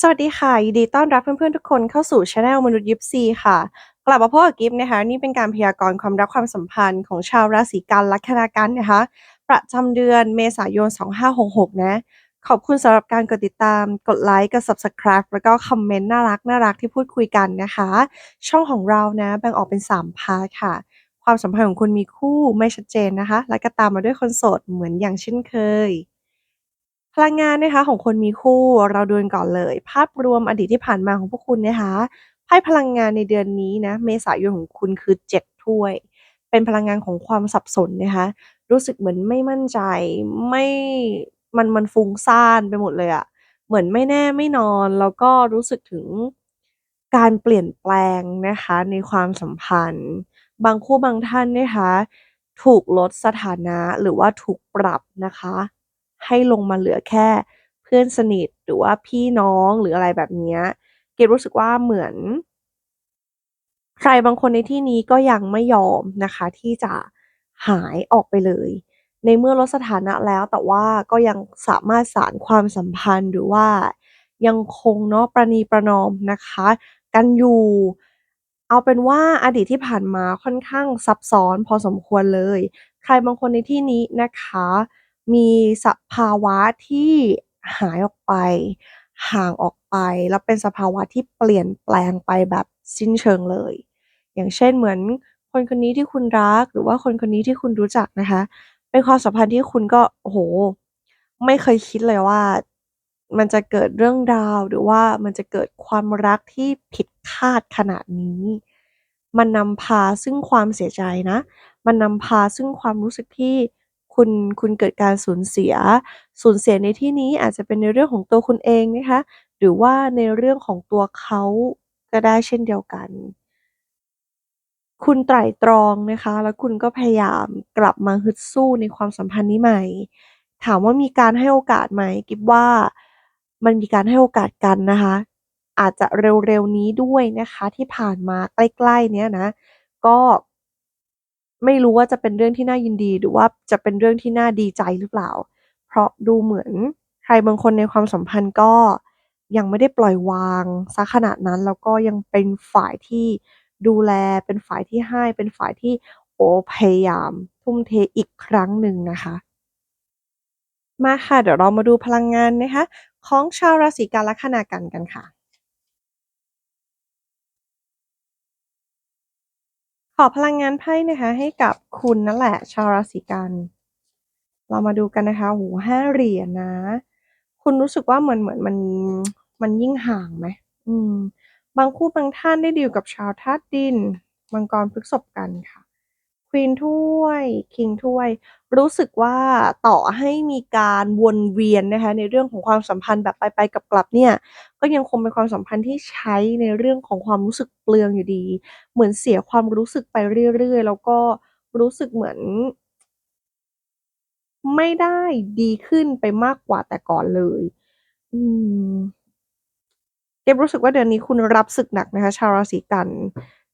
สวัสดีค่ะ ยินดีต้อนรับเพื่อนๆ ทุกคนเข้าสู่ช anel มนุษย์ยิปซีค่ะ กลับมาพบกับกิฟต์นะคะ นี่เป็นการพยากรณ์ความรักความสัมพันธ์ของชาวราศีกันลัคนากันนะคะ ประจำเดือนเมษายน 2566 นะ ขอบคุณสำหรับการกดติดตาม กดไลค์ กด subscribe แล้วก็คอมเมนต์น่ารักน่ารักที่พูดคุยกันนะคะ ช่องของเรานะ แบ่งออกเป็น 3 พาร์ทค่ะ ความสัมพันธ์ของคุณมีคู่ไม่ชัดเจนนะคะ และก็ตามมาด้วยคนโสดเหมือนอย่างเช่นเคย พลังงานนะคะของคนมีคู่ เราดูกันก่อนเลย ภาพรวมอดีตที่ผ่านมาของพวกคุณนะคะไพ่พลังงานในเดือนนี้นะ เมษายนของคุณคือเจ็ดถ้วย เป็นพลังงานของความสับสนนะคะ รู้สึกเหมือนไม่มั่นใจ ไม่มันมันฟุ้งซ่านไปหมดเลยอะเหมือนไม่แน่ไม่นอน แล้วก็รู้สึกถึงการเปลี่ยนแปลงนะคะในความสัมพันธ์ บางคู่บางท่านนะคะ ถูกลดสถานะหรือว่าถูกปรับนะคะ ให้ลงมาเหลือแค่เพื่อนสนิทหรือว่าพี่น้องหรืออะไรแบบนี้เกดรู้สึกว่าเหมือน ใครบางคนในที่นี้ก็ยังไม่ยอมนะคะ ที่จะหายออกไปเลย ในเมื่อลดสถานะแล้วแต่ว่าก็ยังสามารถสานความสัมพันธ์หรือว่ายังคงเนาะประนีประนอมนะคะ กันอยู่ เอาเป็นว่าอดีตที่ผ่านมาค่อนข้างซับซ้อนพอสมควรเลย ใครบางคนในที่นี้นะคะ มีสภาวะที่หายออกไป ห่างออกไป แล้วเป็นสภาวะที่เปลี่ยนแปลงไปแบบสิ้นเชิงเลย อย่างเช่นเหมือนคนคนนี้ที่คุณรัก หรือว่าคนคนนี้ที่คุณรู้จักนะคะ เป็นความสัมพันธ์ที่คุณก็ โอ้โฮไม่เคยคิดเลยว่ามันจะเกิดเรื่องราว หรือว่ามันจะเกิดความรักที่ผิดคาดขนาดนี้ มันนำพาซึ่งความเสียใจนะ มันนำพาซึ่งความรู้สึกที่ คุณ คุณเกิดการสูญเสีย สูญเสียในที่นี้อาจจะเป็นในเรื่องของตัวคุณเองนะคะ หรือว่าในเรื่องของตัวเขาก็ได้เช่นเดียวกัน คุณไตร่ตรองนะคะ แล้วคุณก็พยายามกลับมาฮึดสู้ในความสัมพันธ์นี้ใหม่ ถามว่ามีการให้โอกาสไหม กิ๊บว่ามันมีการให้โอกาสกันนะคะ อาจจะเร็วๆนี้ด้วยนะคะที่ผ่านมาใกล้ๆเนี้ยนะ ก็ ไม่รู้ว่าจะเป็นเรื่องที่น่ายินดี หรือว่าจะเป็นเรื่องที่น่าดีใจหรือเปล่า เพราะดูเหมือนใครบางคนในความสัมพันธ์ก็ยังไม่ได้ปล่อยวางเสียขนาดนั้น แล้วก็ยังเป็นฝ่ายที่ดูแลเป็นฝ่ายที่ให้เป็นฝ่ายที่โอ้พยายาม ทุ่มเทอีกครั้งหนึ่งนะคะ มาค่ะ เดี๋ยวเรามาดูพลังงานนะคะ ของชาวราศีกันลัคนากันกันค่ะ ขอพลังงานไพ่นะคะ ให้กับคุณนั่นแหละ ชาวราศีกัน เรามาดูกันนะคะโอ้าเหรียญนะ คุณรู้สึกว่าเหมือนเหมือนมันมันยิ่งห่างไหมอืม บางคู่บางท่านได้ดีลกับชาวธาตุดิน มังกรพฤษบกันค่ะ Queen ถ้วย King ถ้วย รู้สึกว่าต่อให้มีการวนเวียนนะคะในเรื่องของความสัมพันธ์แบบไปๆกลับๆเนี่ย ก็ยังคงเป็นความสัมพันธ์ที่ใช้ในเรื่องของความรู้สึกเปลืองอยู่ดี เหมือนเสียความรู้สึกไปเรื่อยๆ แล้วก็รู้สึกเหมือน ไม่ได้ดีขึ้นไปมากกว่าแต่ก่อนเลย อืม เก็บรู้สึกว่าเดือนนี้คุณรับศึกหนักนะคะ ชาวราศีกัน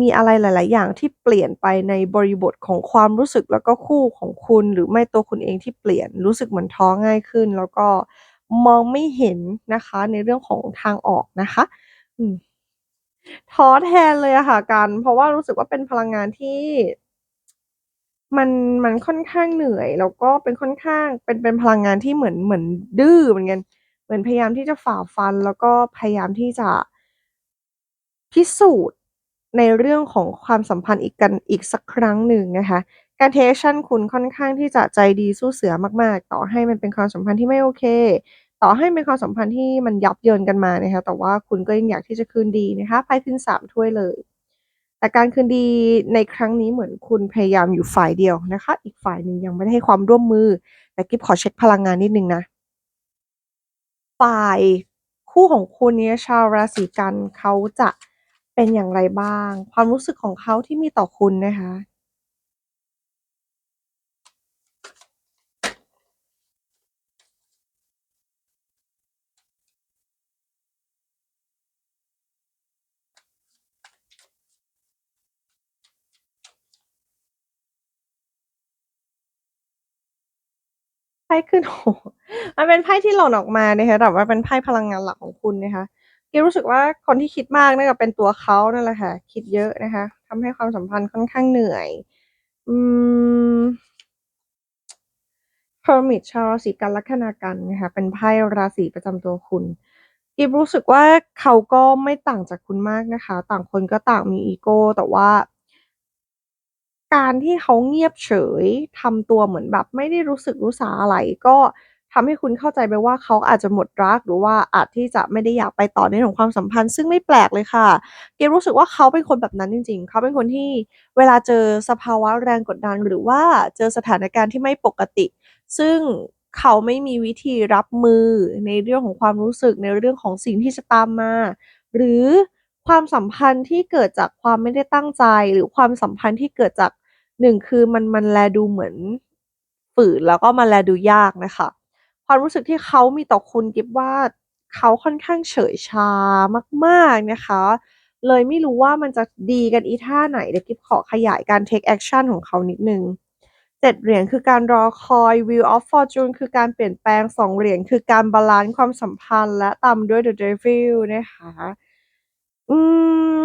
มีอะไรหลาย ๆ อย่างที่เปลี่ยนไปในบริบทของความรู้สึก แล้วก็คู่ของคุณ หรือไม่ตัวคุณเองที่เปลี่ยน รู้สึกเหมือนท้อง่ายขึ้น แล้วก็มองไม่เห็นนะคะในเรื่องของทางออกนะคะ อืม ท้อแทนเลยอะค่ะกัน เพราะว่ารู้สึกว่าเป็นพลังงานที่ มัน มันค่อนข้างเหนื่อย แล้วก็เป็นค่อนข้าง เป็น เป็นพลังงานที่เหมือน เหมือนดื้อเหมือนกัน เหมือนพยายามที่จะฝ่าฟัน แล้วก็พยายามที่จะ พิสูจน์ ในเรื่องของความสัมพันธ์อีกกันอีกสักครั้งหนึ่งนะคะ การเทกแอกชันคุณค่อนข้างที่จะใจดีสู้เสือมากๆ ต่อให้มันเป็นความสัมพันธ์ที่ไม่โอเค ต่อให้เป็นความสัมพันธ์ที่มันยับเยินกันมานะคะแต่ว่าคุณก็ยังอยากที่จะคืนดีนะคะไพ่ขึ้น3ถ้วยเลย แต่การคืนดีในครั้งนี้เหมือนคุณพยายามอยู่ฝ่ายเดียวนะคะ อีกฝ่ายหนึ่งยังไม่ได้ให้ความร่วมมือแต่กิ๊บขอเช็กพลังงานนิดนึงนะฝ่ายคู่ของคุณเนี่ยชาวราศีกันเขาจะ เป็นอย่างไรบ้าง ความรู้สึกของเขาที่มีต่อคุณนะคะไพ่ขึ้นโอ้โฮมันเป็นไพ่ที่หล่นออกมานะคะแต่ว่าเป็นไพ่พลังงานหลักของคุณนะคะ กิ๊บรู้สึกว่าคนที่คิดมากน่าจะเป็นตัวเขานั่นแหละค่ะ คิดเยอะนะคะทำให้ความสัมพันธ์ค่อนข้างเหนื่อย อืม Hermit ชาวราศีกันลัคนากันนะคะเป็นไพ่ราศีประจำตัวคุณกิ๊บรู้สึกว่าเขาก็ไม่ต่างจากคุณมากนะคะ ต่างคนก็ต่างมีอีโก้ แต่ว่า การที่เขาเงียบเฉยทำตัวเหมือนแบบ ไม่ได้รู้สึกรู้สาอะไรก็ ทำให้คุณเข้าใจไปว่าเขาอาจจะหมดรักหรือว่าอาจที่จะไม่ได้อยากไปต่อในเรื่องของความสัมพันธ์ ซึ่งไม่แปลกเลยค่ะ เกิ๊บรู้สึกว่าเขาเป็นคนแบบนั้นจริง ๆ เขาเป็นคนที่เวลาเจอสภาวะแรงกดดัน หรือว่าเจอสถานการณ์ที่ไม่ปกติ ซึ่งเขาไม่มีวิธีรับมือในเรื่องของความรู้สึกในเรื่องของสิ่งที่จะตามมา หรือความสัมพันธ์ที่เกิดจากความไม่ได้ตั้งใจ หรือความสัมพันธ์ที่เกิดจาก1คือมันมันแลดูเหมือนฝืนแล้วก็มันแลดูยากนะคะ ความรู้สึกที่เขามีต่อคุณกิ๊บว่าเขาค่อนข้างเฉยชามากๆนะคะ เลยไม่รู้ว่ามันจะดีกันอีท่าไหน เดี๋ยวกิ๊บขอขยายการ take action ของเขานิดนึ่ง7เหรียญคือการรอคอย Wheel of Fortune คือการเปลี่ยนแปลง2เหรียญคือการบาลันซ์ความสัมพันธ์และตามด้วย The Devil นะคะอื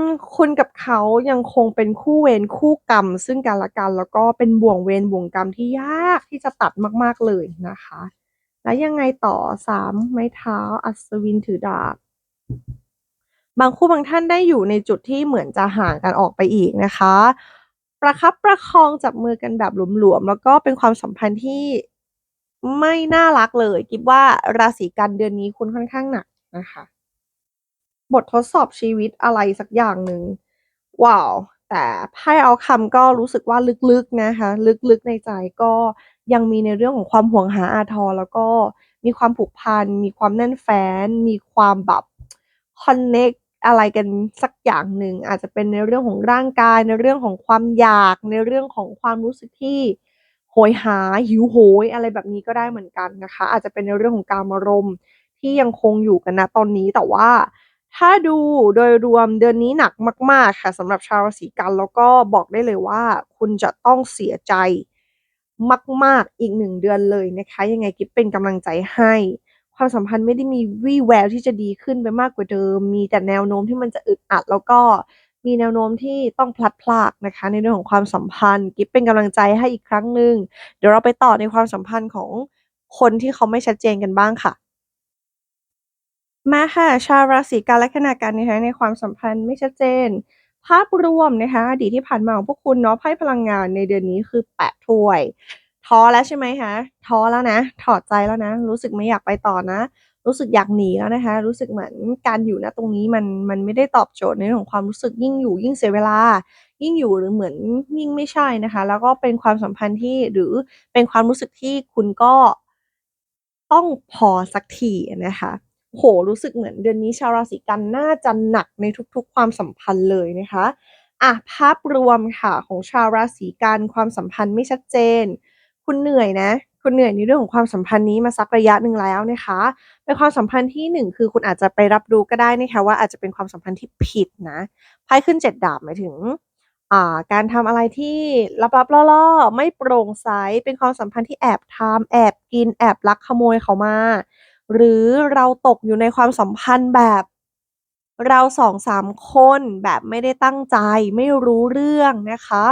มคุณกับเขายังคงเป็นคู่เวรคู่กรรม ซึ่งกันและกันแล้วก็เป็นบ่วงเวรบ่วงกรรมที่ยากที่จะตัดมาก ๆเลยนะคะ แล้วยังไงต่อ3ไม้เท้าอัศวินถือดาบบางคู่บางท่านได้อยู่ในจุดที่เหมือนจะห่างกันออกไปอีกนะคะ ประคับประคองจับมือกันแบบหลวมๆแล้วก็เป็นความสัมพันธ์ที่ไม่น่ารักเลยกิบว่าราศีกันเดือนนี้คุณค่อนข้างหนักนะคะ บททดสอบชีวิตอะไรสักอย่างหนึ่งว้าว แต่ไพ่ Outcome ก็รู้สึกว่าลึกๆนะคะ ลึกๆในใจก็ยังมีในเรื่องของความห่วงหาอาทรแล้วก็มีความผูกพัน มีความแน่นแฟ้น มีความแบบคอนเน็กอะไรกันสักอย่างหนึ่ง อาจจะเป็นในเรื่องของร่างกาย ในเรื่องของความอยาก ในเรื่องของความรู้สึกที่โหยหาหิวโหยอะไรแบบนี้ก็ได้เหมือนกันนะคะ อาจจะเป็นในเรื่องของการมารมณ์ที่ยังคงอยู่กันณตอนนี้แต่ว่า ถ้าดูโดยรวมเดือนนี้หนักมาก ๆ ค่ะสำหรับชาวราศีกัน แล้วก็บอกได้เลยว่า คุณจะต้องเสียใจมาก ๆ อีก1เดือนเลยนะคะ ยังไงกิ๊บเป็นกำลังใจให้ ความสัมพันธ์ไม่ได้มีวี่แววที่จะดีขึ้นไปมากกว่าเดิม มีแต่แนวโน้มที่มันจะอึดอัด แล้วก็มีแนวโน้มที่ต้องพลัดพรากนะคะ ในเรื่องของความสัมพันธ์ กิ๊บเป็นกำลังใจให้อีกครั้งหนึ่งเดี๋ยวเราไปต่อในความสัมพันธ์ของคนที่เขาไม่ชัดเจนกันบ้างค่ะ มาค่ะชาวราศีกันลัคนากันนะคะในความสัมพันธ์ไม่ชัดเจน ภาพรวมนะคะอดีตที่ผ่านมาของพวกคุณเนาะไพ่พลังงานในเดือนนี้คือ8ถ้วย ท้อแล้วใช่ไหมคะท้อแล้วนะ ถอดใจแล้วนะ รู้สึกไม่อยากไปต่อนะ รู้สึกอยากหนีแล้วนะคะ รู้สึกเหมือนการอยู่ณตรงนี้มันมันไม่ได้ตอบโจทย์ในเรื่องของความรู้สึกยิ่งอยู่ยิ่งเสียเวลา ยิ่งอยู่หรือเหมือนยิ่งไม่ใช่นะคะ แล้วก็เป็นความสัมพันธ์ที่หรือเป็นความรู้สึกที่คุณก็ต้องพอสักทีนะคะ โอ้โฮรู้สึกเหมือนเดือนนี้ชาวราศีกันน่าจะหนักในทุกๆ ความสัมพันธ์เลยนะคะอะภาพรวมค่ะของชาวราศีกันความสัมพันธ์ไม่ชัดเจน คุณเหนื่อยนะ คุณเหนื่อยในเรื่องของความสัมพันธ์นี้มาสักระยะหนึ่งแล้วนะคะเป็นความสัมพันธ์ที่ 1 คือคุณอาจจะไปรับรู้ก็ได้นะคะว่าอาจจะเป็นความสัมพันธ์ที่ผิดนะไพ่ขึ้น 7 ดาบหมายถึงอ่าการทำอะไรที่ลับๆล่อๆ ไม่โปร่งใสเป็นความสัมพันธ์ที่แอบทำแอบกินแอบลักขโมยเขามา หรือเราตกอยู่ในความสัมพันธ์แบบ เรา2-3คนแบบไม่ได้ตั้งใจไม่รู้เรื่องนะคะ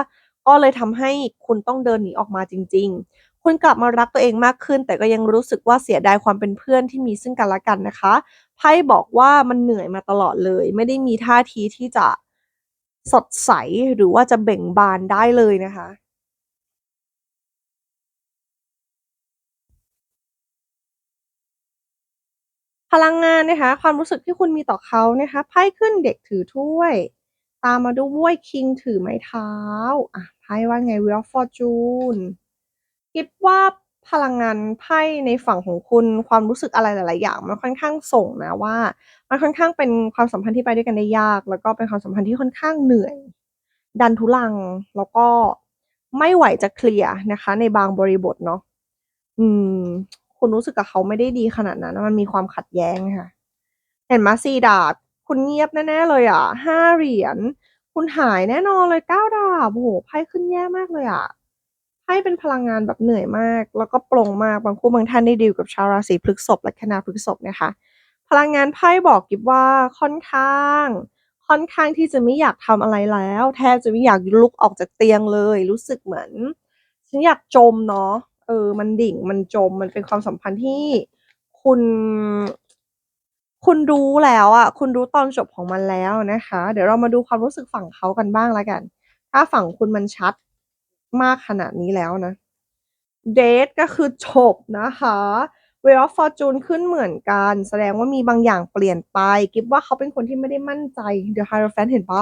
ก็เลยทำให้คุณต้องเดินหนีออกมาจริง ๆ คุณกลับมารักตัวเองมากขึ้น แต่ก็ยังรู้สึกว่าเสียดายความเป็นเพื่อนที่มีซึ่งกันและกันนะคะไพ่บอกว่ามันเหนื่อยมาตลอดเลย ไม่ได้มีท่าทีที่จะสดใสหรือว่าจะเบ่งบานได้เลยนะคะ พลังงานนะคะความรู้สึกที่คุณมีต่อเขานะคะไพ่ขึ้นเด็กถือถ้วย ตามมาด้วยคิงถือไม้เท้าอะไพ่ว่าไง Wheel of Fortune กิ๊บว่าพลังงานไพ่ในฝั่งของคุณความรู้สึกอะไรหลาย ๆ อย่างมันค่อนข้างส่งนะว่ามันค่อนข้างเป็นความสัมพันธ์ที่ไปด้วยกันได้ยาก แล้วก็เป็นความสัมพันธ์ที่ค่อนข้างเหนื่อย ดันทุรังแล้วก็ไม่ไหวจะเคลียร์นะคะ ในบางบริบทเนาะอืม คุณรู้สึกกับเขาไม่ได้ดีขนาดนั้นมันมีความขัดแย้งค่ะ เห็นไหม4ดาบ คุณเงียบแน่ๆเลยอะ5เหรียญคุณหายแน่นอนเลย9ดาบโอ้โฮไพ่ขึ้นแย่มากเลยอะไพ่เป็นพลังงานแบบเหนื่อยมาก แล้วก็ปลงมากบางคู่บางท่านได้ดีลกับชาวราศีพฤษภลัคนาพฤษภนะคะ พลังงานไพ่บอกกิฟว่าค่อนข้างค่อนข้างที่จะไม่อยากทำอะไรแล้ว แทบจะไม่อยากลุกออกจากเตียงเลย รู้สึกเหมือน ฉันอยากจมเนาะ เออ มันดิ่งมันจมมันเป็นความสัมพันธ์ที่คุณ คุณรู้แล้วอะคุณรู้ตอนจบของมันแล้วนะคะ เดี๋ยวเรามาดูความรู้สึกฝั่งเขากันบ้างแล้วกัน ถ้าฝั่งคุณมันชัดมากขนาดนี้แล้วนะ Date ก็คือจบนะคะ Wheel of Fortune ขึ้นเหมือนกัน แสดงว่ามีบางอย่างเปลี่ยนไปกิฟว่าเขาเป็นคนที่ไม่ได้มั่นใจ The Hierophant เห็นปล่า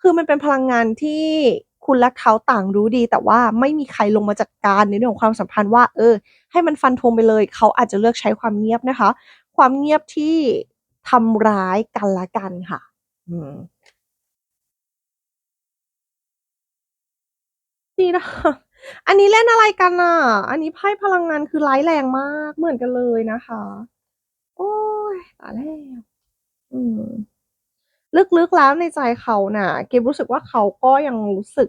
คือมันเป็นพลังงานที่ คุณและเขาต่างรู้ดี แต่ว่าไม่มีใครลงมาจัดการในเรื่องของความสัมพันธ์ว่า เออ ให้มันฟันธงไปเลย เขาอาจจะเลือกใช้ความเงียบนะคะ ความเงียบที่ทำร้ายกันละกันค่ะ อืมนี่นะอันนี้เล่นอะไรกันน่ะ อันนี้ไพ่พลังงานคือร้ายแรงมากเหมือนกันเลยนะคะ โอ๊ยตายแล้วอืม ลึกๆแล้วในใจเขาน่ะ เกิฟรู้สึกว่าเขาก็ยังรู้สึก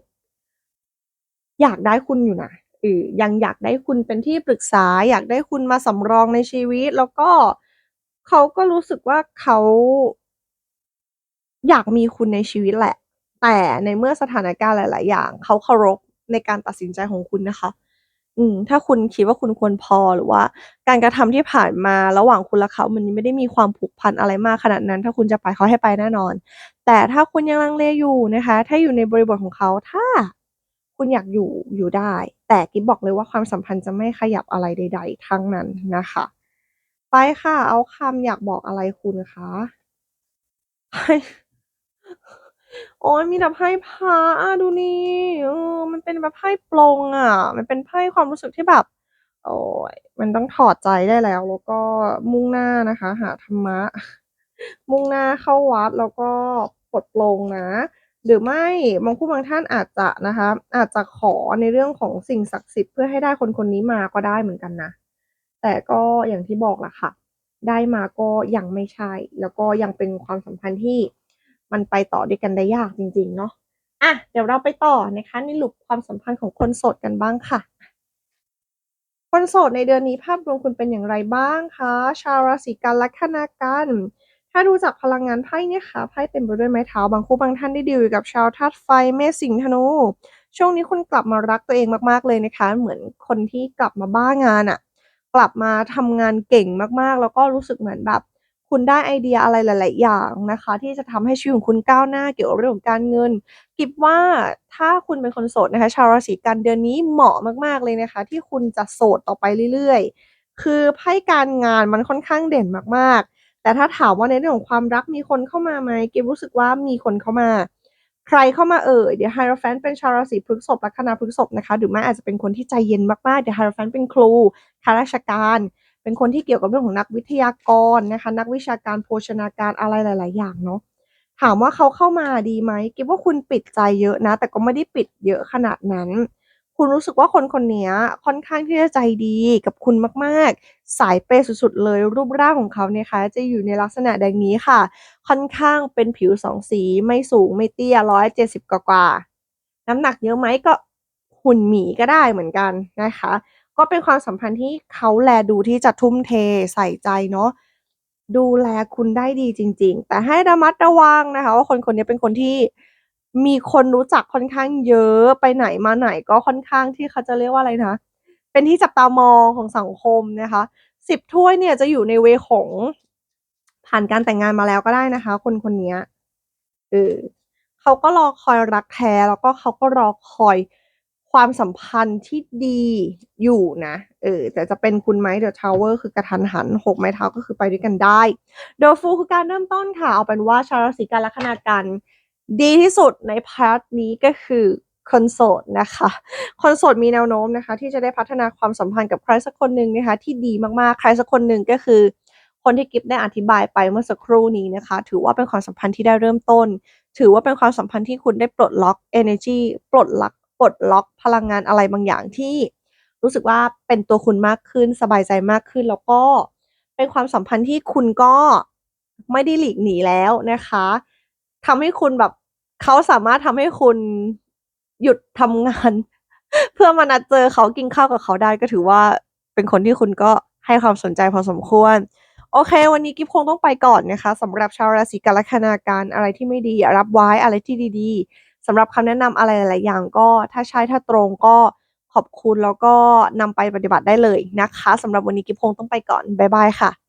อยากได้คุณอยู่นะเออยังอยากได้คุณเป็นที่ปรึกษา อยากได้คุณมาสำรองในชีวิต แล้วก็เขาก็รู้สึกว่าเขา อยากมีคุณในชีวิตแหละ แต่ในเมื่อสถานการณ์หลาย ๆ อย่างเขาเคารพในการตัดสินใจของคุณนะคะ อืม ถ้าคุณคิดว่าคุณควรพอหรือว่า การกระทำที่ผ่านมาระหว่างคุณและเขา มันไม่ได้มีความผูกพันอะไรมากขนาดนั้น ถ้าคุณจะไปเขาให้ไปแน่นอน แต่ถ้าคุณยังลังเลอยู่นะคะ ถ้าอยู่ในบริบทของเขาถ้า คุณอยากอยู่อยู่ได้ แต่กิฟบอกเลยว่าความสัมพันธ์จะไม่ขยับอะไรใด ๆ ทั้งนั้นนะคะ ไปค่ะ Outcome อยากบอกอะไรคุณคะ?ไพ่โอ๊ยมีแต่ไพ่พระอะดูดิเออมันเป็นแบบไพ่ปลงอะมันเป็นไพ่ความรู้สึกที่แบบ โอ๊ยมันต้องถอดใจได้แล้ว แล้วก็มุ่งหน้านะคะ หาธรรมะ มุ่งหน้าเข้าวัดแล้วก็ปลดปลงนะ หรือไม่บางคู่บางท่านอาจจะนะคะ อาจจะขอในเรื่องของสิ่งศักดิ์สิทธิ์เพื่อให้ได้คนคนนี้มาก็ได้เหมือนกันนะ แต่ก็อย่างที่บอกแหละค่ะ ได้มาก็ยังไม่ใช่ แล้วก็ยังเป็นความสัมพันธ์ที่มันไปต่อด้วยกันได้ยากจริง ๆ เนาะอะเดี๋ยวเราไปต่อนะคะใน loop ความสัมพันธ์ของคนโสดกันบ้างค่ะ คนโสดในเดือนนี้ภาพรวมคุณเป็นอย่างไรบ้างคะ ชาวราศีกันลัคนากัน ถ้าดูจากพลังงานไพ่เนี่ยค่ะไพ่เต็มไปด้วยไม้เท้าบางคู่บางท่านได้ดีลอยู่กับชาวธาตุไฟเมษสิงห์ธนู ช่วงนี้คุณกลับมารักตัวเองมากๆเลยนะคะ เหมือนคนที่กลับมาบ้างานอะกลับมาทำงานเก่งมากๆ แล้วก็รู้สึกเหมือนแบบ คุณได้ไอเดียอะไรหลาย ๆ อย่างนะคะ ที่จะทำให้ชีวิตของคุณก้าวหน้าเกี่ยวกับเรื่องของการเงินกิฟว่าถ้าคุณเป็นคนโสดนะคะ ชาวราศีกันเดือนนี้เหมาะมากๆเลยนะคะ ที่คุณจะโสดต่อไปเรื่อย ๆ คือไพ่การงานมันค่อนข้างเด่นมากๆ แต่ถ้าถามว่าในเรื่องของความรักมีคนเข้ามาไหมกิฟรู้สึกว่ามีคนเข้ามา ใครเข้ามาเอ่ย The Hierophant เป็นชาวราศีพฤษภลัคนาพฤษภนะคะหรือไม่อาจจะเป็นคนที่ใจเย็นมากๆ The Hierophant เป็นครูข้าราชการ เป็นคนที่เกี่ยวกับเรื่องของนักวิทยากรนะคะ นักวิชาการโภชนาการอะไรหลาย ๆ อย่างเนาะถามว่าเขาเข้ามาดีไหมกิฟว่าคุณปิดใจเยอะนะ แต่ก็ไม่ได้ปิดเยอะขนาดนั้น คุณรู้สึกว่าคนคนนี้ค่อนข้างที่จะใจดีกับคุณมากๆ สายเปย์สุดๆเลยรูปร่างของเขาเนะคะ จะอยู่ในลักษณะดังนี้ค่ะ ค่อนข้างเป็นผิว2สีไม่สูงไม่เตี้ย170กว่าน้ำหนักเยอะไหมก็หุ่นหมีก็ได้เหมือนกันนะคะ ก็เป็นความสัมพันธ์ที่เขาแลดูที่จะทุ่มเทใส่ใจเนาะดูแลคุณได้ดีจริง ๆ แต่ให้ระมัดระวังนะคะ ว่าคนคนนี้เป็นคนที่ มีคนรู้จักค่อนข้างเยอะไปไหนมาไหนก็ค่อนข้างที่เขาจะเรียกว่าอะไรนะ เป็นที่จับตามองของสังคมนะคะ10ถ้วยเนี่ยจะอยู่ในเวของผ่านการแต่งงานมาแล้วก็ได้นะคะ คนคนนี้เออเขาก็รอคอยรักแท้แล้วก็เขาก็รอคอยความสัมพันธ์ที่ดีอยู่นะเออแต่จะเป็นคุณไหม The Tower คือกระทันหัน6ไม้เท้าก็คือไปด้วยกันได้ The Fool คือการเริ่มต้นค่ะ เอาเป็นว่าชาวราศีกันลัคนากัน ดีที่สุดในพาร์ตนี้ก็คือคนโสดนะคะคนโสดมีแนวโน้มนะคะ ที่จะได้พัฒนาความสัมพันธ์กับใครสักคนหนึ่งนะคะ ที่ดีมากๆ ใครสักคนหนึ่งก็คือ คนที่กิฟได้อธิบายไปเมื่อสักครู่นี้นะคะ ถือว่าเป็นความสัมพันธ์ที่ได้เริ่มต้น ถือว่าเป็นความสัมพันธ์ที่คุณได้ปลดล็อกเอเนอร์จีปลดลักปลดล็อกพลังงานอะไรบางอย่างที่ รู้สึกว่าเป็นตัวคุณมากขึ้นสบายใจมากขึ้น แล้วก็เป็นความสัมพันธ์ที่คุณก็ไม่ได้หลีกหนีแล้วนะคะทำให้คุณแบบ เขาสามารถทำให้คุณหยุดทำงาน เพื่อมานัดเจอเขากินข้าวกับเขาได้ก็ถือว่าเป็นคนที่คุณก็ให้ความสนใจพอสมควร โอเค วันนี้กิฟคงต้องไปก่อนนะคะสำหรับชาวราศีกันลัคนาการอะไรที่ไม่ดีรับไว้อะไรที่ดีๆสำหรับคำแนะนำอะไรหลายๆอย่างก็ถ้าใช่ถ้าตรงก็ขอบคุณแล้วก็นำไปปฏิบัติได้เลยนะคะสำหรับวันนี้กิฟคงต้องไปก่อนบ๊ายบายค่ะ